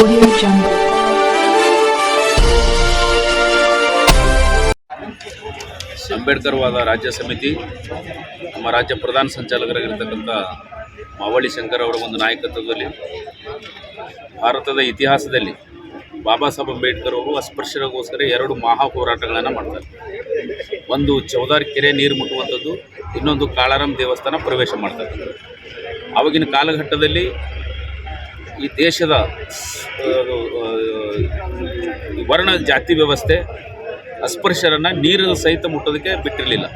Audio. Ambedkar ವಾದ ರಾಜ್ಯ ಸಮಿತಿ. ನಮ್ಮ ರಾಜ್ಯ ಪ್ರಧಾನ ಸಂಚಾಲಕರಾಗಿರ್ತಕ್ಕಂಥ ಮಾವಳಿ ಶಂಕರ್ ಅವರ ಒಂದು ನಾಯಕತ್ವದಲ್ಲಿ, ಭಾರತದ ಇತಿಹಾಸದಲ್ಲಿ ಬಾಬಾ ಸಾಹೇಬ್ ಅಂಬೇಡ್ಕರ್ ಅವರು ಅಸ್ಪೃಶ್ಯರಿಗೋಸ್ಕರ ಎರಡು ಮಹಾ ಹೋರಾಟಗಳನ್ನು ಮಾಡ್ತಾರೆ. ಒಂದು ಚೌದಾರ್ ಕೆರೆ ನೀರು ಮುಟ್ಟುವಂಥದ್ದು, ಇನ್ನೊಂದು ಕಾಳಾರಾಮ್ ದೇವಸ್ಥಾನ ಪ್ರವೇಶ ಮಾಡ್ತಾರೆ. ಆವಾಗಿನ ಕಾಲಘಟ್ಟದಲ್ಲಿ ಈ ದೇಶದ ವರ್ಣ ಜಾತಿ ವ್ಯವಸ್ಥೆ ಅಸ್ಪೃಶ್ಯರನ್ನು ನೀರು ಸಹಿತ ಮುಟ್ಟೋದಕ್ಕೆ ಬಿಟ್ಟಿರಲಿಲ್ಲ.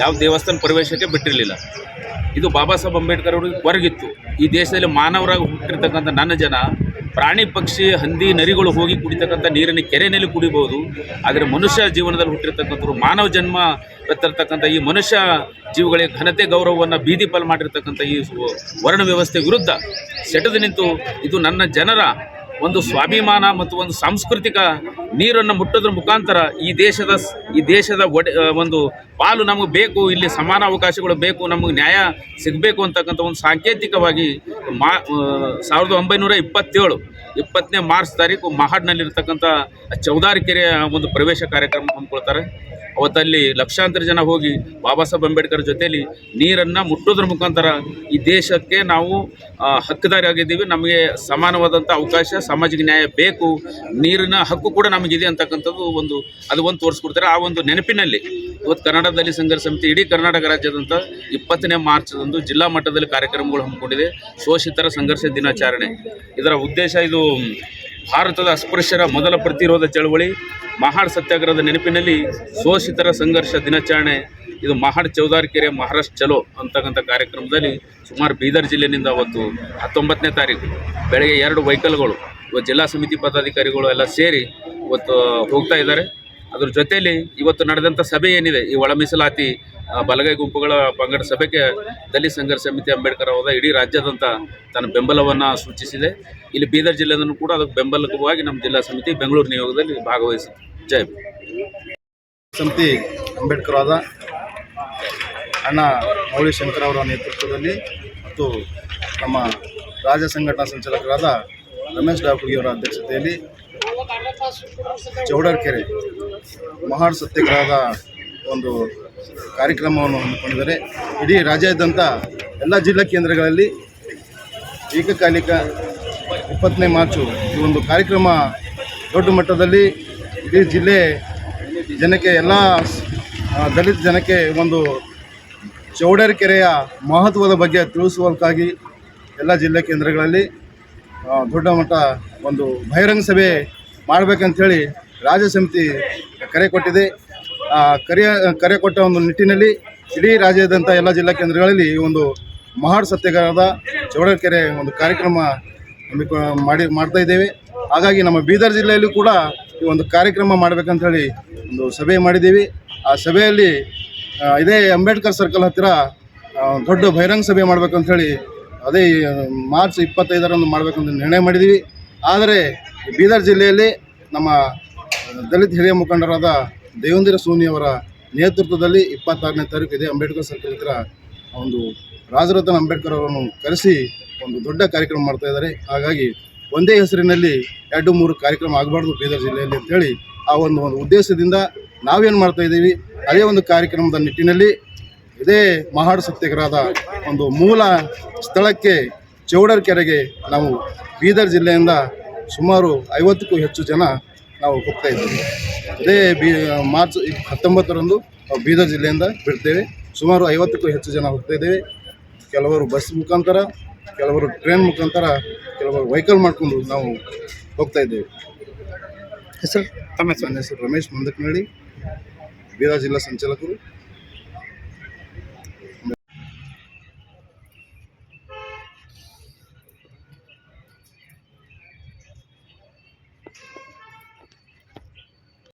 ಯಾವ ದೇವಸ್ಥಾನ ಪ್ರವೇಶಕ್ಕೆ ಬಿಟ್ಟಿರಲಿಲ್ಲ. ಇದು ಬಾಬಾ ಸಾಹೇಬ್ ಅಂಬೇಡ್ಕರ್ ಅವ್ರಿಗೆ ಹೊರಗಿತ್ತು. ಈ ದೇಶದಲ್ಲಿ ಮಾನವರಾಗಿ ಹುಟ್ಟಿರ್ತಕ್ಕಂಥ ನನ್ನ ಜನ ಪ್ರಾಣಿ ಪಕ್ಷಿ, ಹಂದಿ, ನರಿಗಳು ಹೋಗಿ ಕುಡಿತಕ್ಕಂಥ ನೀರಿನ ಕೆರೆಯಲ್ಲಿ ಕುಡಿಬೋದು. ಆದರೆ ಮನುಷ್ಯ ಜೀವನದಲ್ಲಿ ಹುಟ್ಟಿರ್ತಕ್ಕಂಥವ್ರು, ಮಾನವ ಜನ್ಮ ಎತ್ತಿರ್ತಕ್ಕಂಥ ಈ ಮನುಷ್ಯ ಜೀವಗಳಿಗೆ ಘನತೆ, ಗೌರವವನ್ನು ಬೀದಿ ಪಾಲು ಮಾಡಿರ್ತಕ್ಕಂಥ ಈ ವರ್ಣ ವ್ಯವಸ್ಥೆ ವಿರುದ್ಧ ಸೆಟೆದು ನಿಂತು ಇದು ನನ್ನ ಜನರ ಒಂದು ಸ್ವಾಭಿಮಾನ ಮತ್ತು ಒಂದು ಸಾಂಸ್ಕೃತಿಕ ನೀರನ್ನು ಮುಟ್ಟೋದ್ರ ಮುಖಾಂತರ ಈ ದೇಶದ ಈ ದೇಶದ ಒಡೆ ಒಂದು ಪಾಲು ನಮಗೆ ಬೇಕು, ಇಲ್ಲಿ ಸಮಾನ ಅವಕಾಶಗಳು ಬೇಕು, ನಮಗೆ ನ್ಯಾಯ ಸಿಗಬೇಕು ಅಂತಕ್ಕಂಥ ಒಂದು ಸಾಂಕೇತಿಕವಾಗಿ ಮಾ ಸಾವಿರದ ಒಂಬೈನೂರ ಇಪ್ಪತ್ತೇಳು, ಇಪ್ಪತ್ತನೇ ಮಾರ್ಚ್ ತಾರೀಕು ಮಹಾಡ್ನಲ್ಲಿರ್ತಕ್ಕಂಥ ಚೌದಾರಿ ಕೆರೆಯ ಒಂದು ಪ್ರವೇಶ ಕಾರ್ಯಕ್ರಮ ಹಮ್ಮಿಕೊಳ್ತಾರೆ. ಅವತ್ತಲ್ಲಿ ಲಕ್ಷಾಂತರ ಜನ ಹೋಗಿ ಬಾಬಾ ಸಾಹೇಬ್ ಅಂಬೇಡ್ಕರ್ ಜೊತೆಯಲ್ಲಿ ನೀರನ್ನು ಮುಟ್ಟೋದ್ರ ಮುಖಾಂತರ ಈ ದೇಶಕ್ಕೆ ನಾವು ಹಕ್ಕುದಾರಿ ಹಕ್ಕುದಾರಿಯಾಗಿದ್ದೀವಿ. ನಮಗೆ ಸಮಾನವಾದಂಥ ಅವಕಾಶ, ಸಾಮಾಜಿಕ ನ್ಯಾಯ ಬೇಕು. ನೀರಿನ ಹಕ್ಕು ಕೂಡ ನಮಗಿದೆ ಅಂತಕ್ಕಂಥದ್ದು ಒಂದು, ಅದು ಒಂದು ತೋರಿಸ್ಕೊಡ್ತಾರೆ. ಆ ಒಂದು ನೆನಪಿನಲ್ಲಿ ಇವತ್ತು ಕರ್ನಾಟಕದಲ್ಲಿ ಸಂಘರ್ಷ ಸಮಿತಿ ಇಡೀ ಕರ್ನಾಟಕ ರಾಜ್ಯದಂಥ ಇಪ್ಪತ್ತನೇ ಮಾರ್ಚ್ದಂದು ಜಿಲ್ಲಾ ಮಟ್ಟದಲ್ಲಿ ಕಾರ್ಯಕ್ರಮಗಳು ಹಮ್ಮಿಕೊಂಡಿದೆ. ಶೋಷಿತರ ಸಂಘರ್ಷ ದಿನಾಚರಣೆ. ಇದರ ಉದ್ದೇಶ ಇದು, ಭಾರತದ ಅಸ್ಪೃಶ್ಯರ ಮೊದಲ ಪ್ರತಿರೋಧ ಚಳವಳಿ. ಮಹಾಡ್ ಸತ್ಯಾಗ್ರಹದ ನೆನಪಿನಲ್ಲಿ ಶೋಷಿತರ ಸಂಘರ್ಷ ದಿನಾಚರಣೆ, ಇದು ಮಹಾಡ್ ಚೌದಾರಿಕೆರೆ ಮಹಾರಾಷ್ಟ್ರ ಚಲೋ ಅಂತಕ್ಕಂಥ ಕಾರ್ಯಕ್ರಮದಲ್ಲಿ ಸುಮಾರು ಬೀದರ್ ಜಿಲ್ಲೆಯಿಂದ ಅವತ್ತು ಹತ್ತೊಂಬತ್ತನೇ ತಾರೀಕು. ಬೆಳಗ್ಗೆ ಎರಡು ವೆಹಿಕಲ್ಗಳು ಇವತ್ತು ಜಿಲ್ಲಾ ಸಮಿತಿ ಪದಾಧಿಕಾರಿಗಳು ಎಲ್ಲ ಸೇರಿ ಇವತ್ತು ಹೋಗ್ತಾ ಇದ್ದಾರೆ. ಅದ್ರ ಜೊತೆಯಲ್ಲಿ ಇವತ್ತು ನಡೆದಂಥ ಸಭೆ ಏನಿದೆ, ಈ ಒಳ ಮೀಸಲಾತಿ ಬಲಗೈ ಗುಂಪುಗಳ ಪಂಗಡ ಸಭೆಗೆ ದಲಿತ ಸಂಘರ್ಷ ಸಮಿತಿ ಅಂಬೇಡ್ಕರ್ ಅವರ ಇಡೀ ರಾಜ್ಯಾದ್ಯಂತ ತನ್ನ ಬೆಂಬಲವನ್ನು ಸೂಚಿಸಿದೆ. ಇಲ್ಲಿ ಬೀದರ್ ಜಿಲ್ಲೆಯನ್ನು ಕೂಡ ಅದಕ್ಕೆ ಬೆಂಬಲಕವಾಗಿ ನಮ್ಮ ಜಿಲ್ಲಾ ಸಮಿತಿ ಬೆಂಗಳೂರು ನಿಯೋಗದಲ್ಲಿ ಭಾಗವಹಿಸಿ ಜೈ ಸಮಿತಿ ಅಂಬೇಡ್ಕರ್ ಆದ ಅಣ್ಣ ಮೌಳಿ ಶಂಕರ್ ಅವರ ನೇತೃತ್ವದಲ್ಲಿ ಮತ್ತು ನಮ್ಮ ರಾಜ್ಯ ಸಂಘಟನಾ ಸಂಚಾಲಕರಾದ ರಮೇಶ್ ಡಾಕುಗಿ ಅವರ ಅಧ್ಯಕ್ಷತೆಯಲ್ಲಿ ಚೌಡರ್ಕೆರೆ ಮಹಾನ್ ಸತ್ಯಾಗ್ರಹದ ಒಂದು ಕಾರ್ಯಕ್ರಮವನ್ನು ಹಮ್ಮಿಕೊಂಡಿದ್ದಾರೆ. ಇಡೀ ರಾಜ್ಯಾದ್ಯಂತ ಎಲ್ಲ ಜಿಲ್ಲಾ ಕೇಂದ್ರಗಳಲ್ಲಿ ಏಕಕಾಲಿಕ ಇಪ್ಪತ್ತನೇ ಮಾರ್ಚು ಈ ಒಂದು ಕಾರ್ಯಕ್ರಮ ದೊಡ್ಡ ಮಟ್ಟದಲ್ಲಿ ಇಡೀ ಜಿಲ್ಲೆ ಜನಕ್ಕೆ ಎಲ್ಲ ದಲಿತ ಜನಕ್ಕೆ ಒಂದು ಚೌಡರ್ ಕೆರೆಯ ಮಹತ್ವದ ಬಗ್ಗೆ ತಿಳಿಸುವುದಕ್ಕಾಗಿ ಎಲ್ಲ ಜಿಲ್ಲಾ ಕೇಂದ್ರಗಳಲ್ಲಿ ದೊಡ್ಡ ಮಟ್ಟ ಒಂದು ಬಹಿರಂಗ ಸಭೆ ಮಾಡಬೇಕಂಥೇಳಿ ರಾಜ್ಯ ಸಮಿತಿ ಕರೆ ಕೊಟ್ಟಿದೆ. ಕರೆಯ ಕರೆ ಕೊಟ್ಟ ಒಂದು ನಿಟ್ಟಿನಲ್ಲಿ ಇಡೀ ರಾಜ್ಯದಂಥ ಎಲ್ಲ ಜಿಲ್ಲಾ ಕೇಂದ್ರಗಳಲ್ಲಿ ಈ ಒಂದು ಮಹಾಡ್ ಸತ್ಯಾಗ್ರಹದ ಚೌಡಕೆರೆ ಒಂದು ಕಾರ್ಯಕ್ರಮ ಮಾಡಿ, ಮಾಡ್ತಾ ಇದ್ದೇವೆ. ಹಾಗಾಗಿ ನಮ್ಮ ಬೀದರ್ ಜಿಲ್ಲೆಯಲ್ಲೂ ಕೂಡ ಈ ಒಂದು ಕಾರ್ಯಕ್ರಮ ಮಾಡಬೇಕಂತ ಹೇಳಿ ಒಂದು ಸಭೆ ಮಾಡಿದ್ದೀವಿ. ಆ ಸಭೆಯಲ್ಲಿ ಇದೇ ಅಂಬೇಡ್ಕರ್ ಸರ್ಕಲ್ ಹತ್ತಿರ ದೊಡ್ಡ ಬಹಿರಂಗ ಸಭೆ ಮಾಡಬೇಕಂತ ಹೇಳಿ ಅದೇ ಮಾರ್ಚ್ ಇಪ್ಪತ್ತೈದರಂದು ಮಾಡಬೇಕಂತ ನಿರ್ಣಯ ಮಾಡಿದ್ದೀವಿ. ಆದರೆ ಬೀದರ್ ಜಿಲ್ಲೆಯಲ್ಲಿ ನಮ್ಮ ದಲಿತ ಹಿರಿಯ ಮುಖಂಡರಾದ ದೇವೇಂದ್ರ ಸೋನಿ ಅವರ ನೇತೃತ್ವದಲ್ಲಿ ಇಪ್ಪತ್ತಾರನೇ ತಾರೀಕು ಇದೆ ಅಂಬೇಡ್ಕರ್ ಸರ್ಕಲ್ ಹತ್ರ ಒಂದು ರಾಜರತ್ನ ಅಂಬೇಡ್ಕರ್ ಅವರನ್ನು ಕರೆಸಿ ಒಂದು ದೊಡ್ಡ ಕಾರ್ಯಕ್ರಮ ಮಾಡ್ತಾ ಇದ್ದಾರೆ. ಹಾಗಾಗಿ ಒಂದೇ ಹೆಸರಿನಲ್ಲಿ ಎರಡು ಮೂರು ಕಾರ್ಯಕ್ರಮ ಆಗಬಾರ್ದು ಬೀದರ್ ಜಿಲ್ಲೆಯಲ್ಲಿ ಅಂತೇಳಿ ಆ ಒಂದು ಒಂದು ಉದ್ದೇಶದಿಂದ ನಾವೇನು ಮಾಡ್ತಾ ಇದ್ದೀವಿ? ಅದೇ ಒಂದು ಕಾರ್ಯಕ್ರಮದ ನಿಟ್ಟಿನಲ್ಲಿ ಇದೇ ಮಹಾಡ್ ಸತ್ಯಾಗ್ರಹದ ಒಂದು ಮೂಲ ಸ್ಥಳಕ್ಕೆ ಚೌಡರ್ ಕೆರೆಗೆ ನಾವು ಬೀದರ್ ಜಿಲ್ಲೆಯಿಂದ ಸುಮಾರು ಐವತ್ತಕ್ಕೂ ಹೆಚ್ಚು ಜನ ನಾವು ಹೋಗ್ತಾ ಇದ್ದೀವಿ. ಇದೇ ಬಿ ಮಾರ್ಚ್ ಹತ್ತೊಂಬತ್ತರಂದು ನಾವು ಬೀದರ್ ಜಿಲ್ಲೆಯಿಂದ ಬಿಡ್ತೇವೆ. ಸುಮಾರು ಐವತ್ತಕ್ಕೂ ಹೆಚ್ಚು ಜನ ಹೋಗ್ತಾ ಇದ್ದೇವೆ. ಕೆಲವರು ಬಸ್ ಮುಖಾಂತರ ಕೆಲವರು ಟ್ರೈನ್ ಮುಖಾಂತರ ಕೆಲವರು ವೆಹಿಕಲ್ ಮಾಡಿಕೊಂಡು ನಾವು ಹೋಗ್ತಾ ಇದ್ದೇವೆ. ಹೆಸರು? ತಮ್ಮ ಹೆಸರು ರಮೇಶ್ ಮಂದಕನಹಳ್ಳಿ. ಬೀದರ್ ಜಿಲ್ಲಾ ಸಂಚಾಲಕರು.